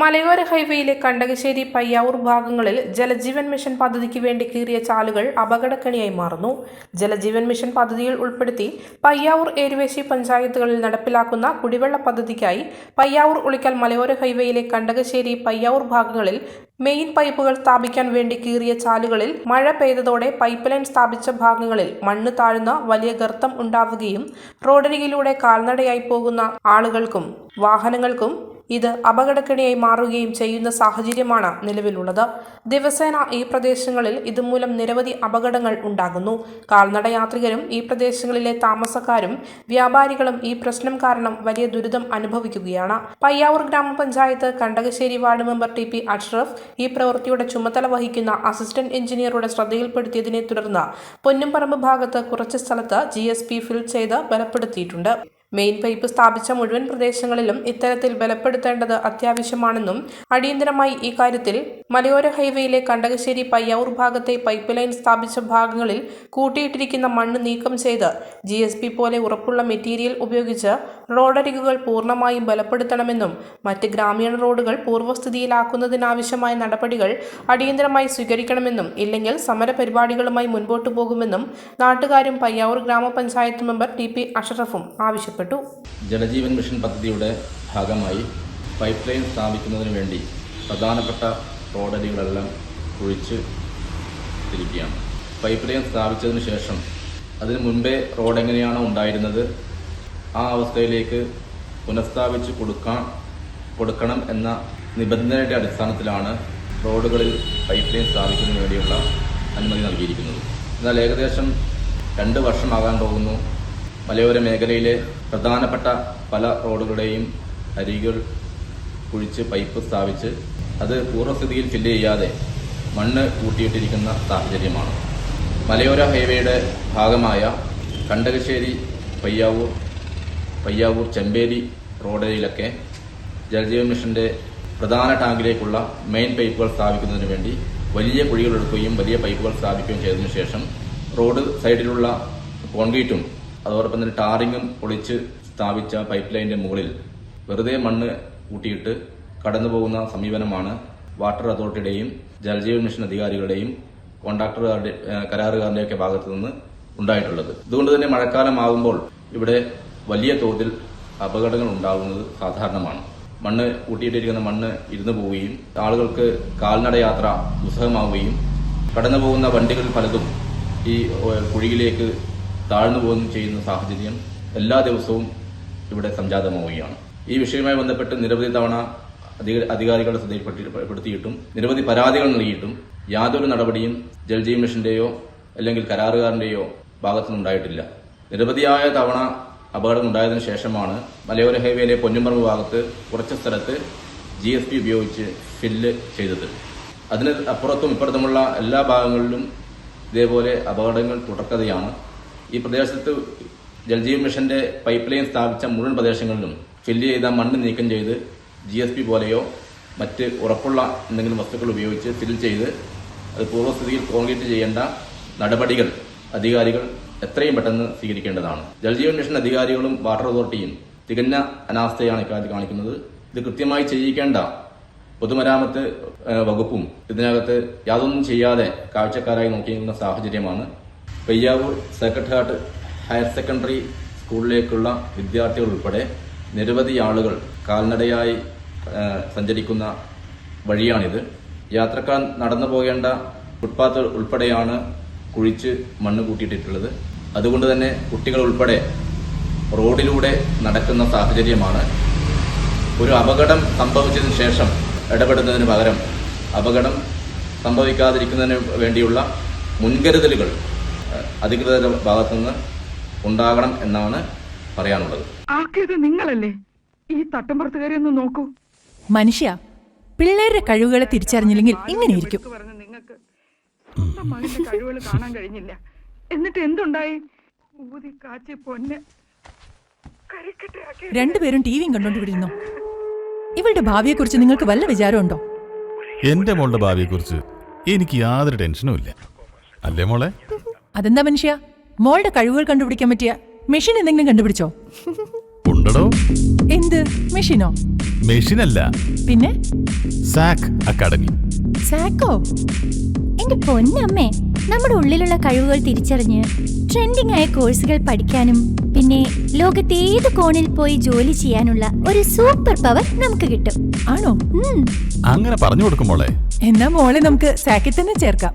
മലയോര ഹൈവേയിലെ കണ്ടകശ്ശേരി പയ്യാവൂർ ഭാഗങ്ങളിൽ ജലജീവൻ മിഷൻ പദ്ധതിക്ക് വേണ്ടി കീറിയ ചാലുകൾ അപകടക്കണിയായി മാറുന്നു. ജലജീവൻ മിഷൻ പദ്ധതിയിൽ ഉൾപ്പെടുത്തി പയ്യാവൂർ ഏരുവേശി പഞ്ചായത്തുകളിൽ നടപ്പിലാക്കുന്ന കുടിവെള്ള പദ്ധതിക്കായി പയ്യാവൂർ ഉളിക്കൽ മലയോര ഹൈവേയിലെ കണ്ടകശ്ശേരി പയ്യാവൂർ ഭാഗങ്ങളിൽ മെയിൻ പൈപ്പുകൾ സ്ഥാപിക്കാൻ വേണ്ടി കീറിയ ചാലുകളിൽ മഴ പെയ്തതോടെ പൈപ്പ് ലൈൻ സ്ഥാപിച്ച ഭാഗങ്ങളിൽ മണ്ണ് താഴ്ന്ന വലിയ ഗർത്തം ഉണ്ടാവുകയും റോഡരികിലൂടെ കാൽനടയായി പോകുന്ന ആളുകൾക്കും വാഹനങ്ങൾക്കും ഇത് അപകടക്കെണിയായി മാറുകയും ചെയ്യുന്ന സാഹചര്യമാണ് നിലവിലുള്ളത്. ദിവസേന ഈ പ്രദേശങ്ങളിൽ ഇതുമൂലം നിരവധി അപകടങ്ങൾ ഉണ്ടാകുന്നു. കാൽനട യാത്രികരും ഈ പ്രദേശങ്ങളിലെ താമസക്കാരും വ്യാപാരികളും ഈ പ്രശ്നം കാരണം വലിയ ദുരിതം അനുഭവിക്കുകയാണ്. Payyavoor grama panchayat Kandakassery ward member T P Ashraf ഈ പ്രവൃത്തിയുടെ ചുമതല വഹിക്കുന്ന അസിസ്റ്റന്റ് എഞ്ചിനീയറുടെ ശ്രദ്ധയിൽപ്പെടുത്തിയതിനെ തുടർന്ന് പൊന്നുംപറമ്പ് ഭാഗത്ത് കുറച്ച് സ്ഥലത്ത് ജി എസ് പി ഫിൽ ചെയ്ത് ബലപ്പെടുത്തിയിട്ടുണ്ട്. മെയിൻ പൈപ്പ് സ്ഥാപിച്ച മുഴുവൻ പ്രദേശങ്ങളിലും ഇത്തരത്തിൽ ബലപ്പെടുത്തേണ്ടത് അത്യാവശ്യമാണെന്നും അടിയന്തരമായി ഈ കാര്യത്തിൽ മലയോര ഹൈവേയിലെ കണ്ടകശ്ശേരി പയ്യാവൂർ ഭാഗത്തെ പൈപ്പ് ലൈൻ സ്ഥാപിച്ച ഭാഗങ്ങളിൽ കൂട്ടിയിട്ടിരിക്കുന്ന മണ്ണ് നീക്കം ചെയ്ത് ജി പോലെ ഉറപ്പുള്ള മെറ്റീരിയൽ ഉപയോഗിച്ച് റോഡരികുകൾ പൂർണമായും ബലപ്പെടുത്തണമെന്നും മറ്റ് ഗ്രാമീണ റോഡുകൾ പൂർവസ്ഥിതിയിലാക്കുന്നതിനാവശ്യമായ നടപടികൾ അടിയന്തരമായി സ്വീകരിക്കണമെന്നും ഇല്ലെങ്കിൽ സമരപരിപാടികളുമായി മുൻപോട്ടു പോകുമെന്നും നാട്ടുകാരും പയ്യാവൂർ ഗ്രാമപഞ്ചായത്ത് മെമ്പർ ടി പി അഷറഫും ആവശ്യപ്പെട്ടു. ജലജീവൻ മിഷൻ പദ്ധതിയുടെ ഭാഗമായി പൈപ്പ് ലൈൻ സ്ഥാപിക്കുന്നതിന് വേണ്ടി പ്രധാനപ്പെട്ട റോഡരികളെല്ലാം കുഴിച്ച് ഇരിക്കുകയാണ് പൈപ്പ് ലൈൻ സ്ഥാപിച്ചതിന് ശേഷം അതിന് മുൻപേ റോഡ് എങ്ങനെയാണോ ഉണ്ടായിരുന്നത് ആ അവസ്ഥയിലേക്ക് പുനഃസ്ഥാപിച്ച് കൊടുക്കാൻ കൊടുക്കണം എന്ന നിബന്ധനയുടെ അടിസ്ഥാനത്തിലാണ് റോഡുകളിൽ പൈപ്പ് ലൈൻ സ്ഥാപിക്കുന്നതിന് വേണ്ടിയുള്ള അനുമതി നൽകിയിരിക്കുന്നത്. എന്നാൽ ഏകദേശം രണ്ട് വർഷമാകാൻ പോകുന്നു. മലയോര മേഖലയിലെ പ്രധാനപ്പെട്ട പല റോഡുകളുടെയും അരികൾ കുഴിച്ച് പൈപ്പ് സ്ഥാപിച്ച് അത് പൂർവസ്ഥിതിയിൽ ഫില്ല് ചെയ്യാതെ മണ്ണ് കൂട്ടിയിട്ടിരിക്കുന്ന സാഹചര്യമാണ്. മലയോര ഹൈവേയുടെ ഭാഗമായ കണ്ടകശ്ശേരി പയ്യാവൂർ പയ്യാവൂർ ചെമ്പേരി റോഡിലൊക്കെ ജലജീവൻ മിഷന്റെ പ്രധാന ടാങ്കിലേക്കുള്ള മെയിൻ പൈപ്പുകൾ സ്ഥാപിക്കുന്നതിന് വേണ്ടി വലിയ കുഴികൾ എടുക്കുകയും വലിയ പൈപ്പുകൾ സ്ഥാപിക്കുകയും ചെയ്തതിനു ശേഷം റോഡ് സൈഡിലുള്ള കോൺക്രീറ്റും അതോടൊപ്പം തന്നെ ടാറിങ്ങും പൊളിച്ച് സ്ഥാപിച്ച പൈപ്പ് ലൈനിന്റെ മുകളിൽ വെറുതെ മണ്ണ് കൂട്ടിയിട്ട് കടന്നു പോകുന്ന സമീപനമാണ് വാട്ടർ അതോറിറ്റിയുടെയും ജലജീവൻ മിഷൻ അധികാരികളുടെയും കോൺട്രാക്ടറുകാരുടെ കരാറുകാരുടെ കരാറുകാരുടെയൊക്കെ ഭാഗത്തു നിന്ന് ഉണ്ടായിട്ടുള്ളത്. ഇതുകൊണ്ട് തന്നെ മഴക്കാലമാകുമ്പോൾ ഇവിടെ വലിയ തോതിൽ അപകടങ്ങൾ ഉണ്ടാകുന്നത് സാധാരണമാണ്. മണ്ണ് കൂട്ടിയിട്ടിരിക്കുന്ന മണ്ണ് ഇരുന്നു പോവുകയും ആളുകൾക്ക് കാൽനട യാത്ര ദുസ്സഹമാവുകയും കടന്നു പോകുന്ന വണ്ടികൾ പലതും ഈ കുഴിയിലേക്ക് താഴ്ന്നു പോകുകയും ചെയ്യുന്ന സാഹചര്യം എല്ലാ ദിവസവും ഇവിടെ സംജാതമാവുകയാണ്. ഈ വിഷയവുമായി ബന്ധപ്പെട്ട് നിരവധി തവണ അധിക- അധികാരികളുടെ ശ്രദ്ധയിൽപ്പെടുത്തിയിട്ടും നിരവധി പരാതികൾ നൽകിയിട്ടും യാതൊരു നടപടിയും ജൽജീവൻ മിഷന്റെയോ അല്ലെങ്കിൽ കരാറുകാരന്റെയോ ഭാഗത്തുനിന്നുണ്ടായിട്ടില്ല നിരവധിയായ തവണ അപകടം ഉണ്ടായതിനു ശേഷമാണ് മലയോര ഹൈവേയിലെ പൊന്നുമറമ്പ് ഭാഗത്ത് കുറച്ച് സ്ഥലത്ത് ജി എസ് ടി ഉപയോഗിച്ച് ഫില്ല് ചെയ്തത്. അതിന് അപ്പുറത്തും ഇപ്പുറത്തുമുള്ള എല്ലാ ഭാഗങ്ങളിലും ഇതേപോലെ അപകടങ്ങൾ തുടർക്കഥയാണ് ഈ പ്രദേശത്ത് ജൽജീവ മിഷന്റെ പൈപ്പ് ലൈൻ സ്ഥാപിച്ച മുഴുവൻ പ്രദേശങ്ങളിലും ഫില്ല് ചെയ്ത മണ്ണ് നീക്കം ചെയ്ത് ജി എസ് പി പോലെയോ മറ്റ് ഉറപ്പുള്ള എന്തെങ്കിലും വസ്തുക്കൾ ഉപയോഗിച്ച് ഫിൽ ചെയ്ത് അത് പൂർവസ്ഥിതിയിൽ കോൺക്രീറ്റ് ചെയ്യേണ്ട നടപടികൾ അധികാരികൾ എത്രയും പെട്ടെന്ന് സ്വീകരിക്കേണ്ടതാണ്. ജൽജീവൻ മിഷൻ അധികാരികളും വാട്ടർ അതോറിറ്റിയും തികഞ്ഞ അനാസ്ഥയാണ് ഇക്കാര്യത്തിൽ കാണിക്കുന്നത്. ഇത് കൃത്യമായി ചെയ്യിക്കേണ്ട പൊതുമരാമത്ത് വകുപ്പും ഇതിനകത്ത് യാതൊന്നും ചെയ്യാതെ കാഴ്ചക്കാരായി നോക്കിയിരിക്കുന്ന സാഹചര്യമാണ് പെയ്യാവൂർ ഹാർട്ട് ഹയർ സെക്കൻഡറി സ്കൂളിലേക്കുള്ള വിദ്യാർത്ഥികൾ ഉൾപ്പെടെ നിരവധി ആളുകൾ കാൽനടയായി സഞ്ചരിക്കുന്ന വഴിയാണിത്. യാത്രക്കാർ നടന്നു പോകേണ്ട ഫുട്പാത്ത് ഉൾപ്പെടെയാണ് കുഴിച്ച് മണ്ണ് കൂട്ടിയിട്ടിട്ടുള്ളത്. അതുകൊണ്ട് തന്നെ കുട്ടികൾ ഉൾപ്പെടെ റോഡിലൂടെ നടക്കുന്ന സാഹചര്യമാണ്. ഒരു അപകടം സംഭവിച്ചതിന് ശേഷം ഇടപെടുന്നതിന് പകരം അപകടം സംഭവിക്കാതിരിക്കുന്നതിന് വേണ്ടിയുള്ള മുൻകരുതലുകൾ അധികൃതരുടെ ഭാഗത്തുനിന്ന് ഉണ്ടാകണം എന്നാണ് പറയാനുള്ളത്. ആക്കിയത് നിങ്ങളല്ലേ? ഈ തട്ടമ്പുറത്തുകാരി ഒന്ന് നോക്കൂ. മനുഷ്യ പിള്ളേരുടെ കഴിവുകളെ തിരിച്ചറിഞ്ഞില്ലെങ്കിൽ ഇങ്ങനെയിരിക്കും നിങ്ങൾക്ക് സ്വന്തം മകന്റെ കഴിവുകൾ കാണാൻ കഴിഞ്ഞില്ല. എന്നിട്ട് എന്തുണ്ടായി? ഊതി കാച്ചി പൊന്നെ കരിക്കട്ടയാക്കി രണ്ടുപേരും ടിവിയും കണ്ടോണ്ടിരുന്നു ഇവളുടെ ഭാവിയെക്കുറിച്ച് നിങ്ങൾക്ക് വല്ല വിചാരമുണ്ടോ? എന്റെ മോളുടെ ഭാവിയെക്കുറിച്ച് എനിക്ക് യാതൊരു ടെൻഷനും ഇല്ല. അല്ലേ മോളെ? അതെന്താ മനുഷ്യ? മോളുടെ കഴിവുകൾ കണ്ടുപിടിക്കാൻ പറ്റിയ മെഷീൻ എന്തെങ്കിലും കണ്ടുപിടിച്ചോ? ഉണ്ടടോ എന്ത്? മെഷീനോ? മെഷീനല്ല. പിന്നെ? സാക് അക്കാഡമി. സാക്കോ? എന്റെ പൊന്നമ്മേ നമ്മുടെ ഉള്ളിലുള്ള കഴിവുകൾ തിരിച്ചറിഞ്ഞ് ട്രെൻഡിംഗ് ആയ കോഴ്സുകൾ പഠിക്കാനും പിന്നെ ലോകത്തെ ഏത് കോണിൽ പോയി ജോലി ചെയ്യാനുള്ള ഒരു സൂപ്പർ പവർ നമുക്ക് കിട്ടും. ആണോ? അങ്ങനെ പറഞ്ഞു കൊടുക്കും മോളെ. എന്നാ മോളെ നമുക്ക് സാക്കിൽ തന്നെ ചേർക്കാം.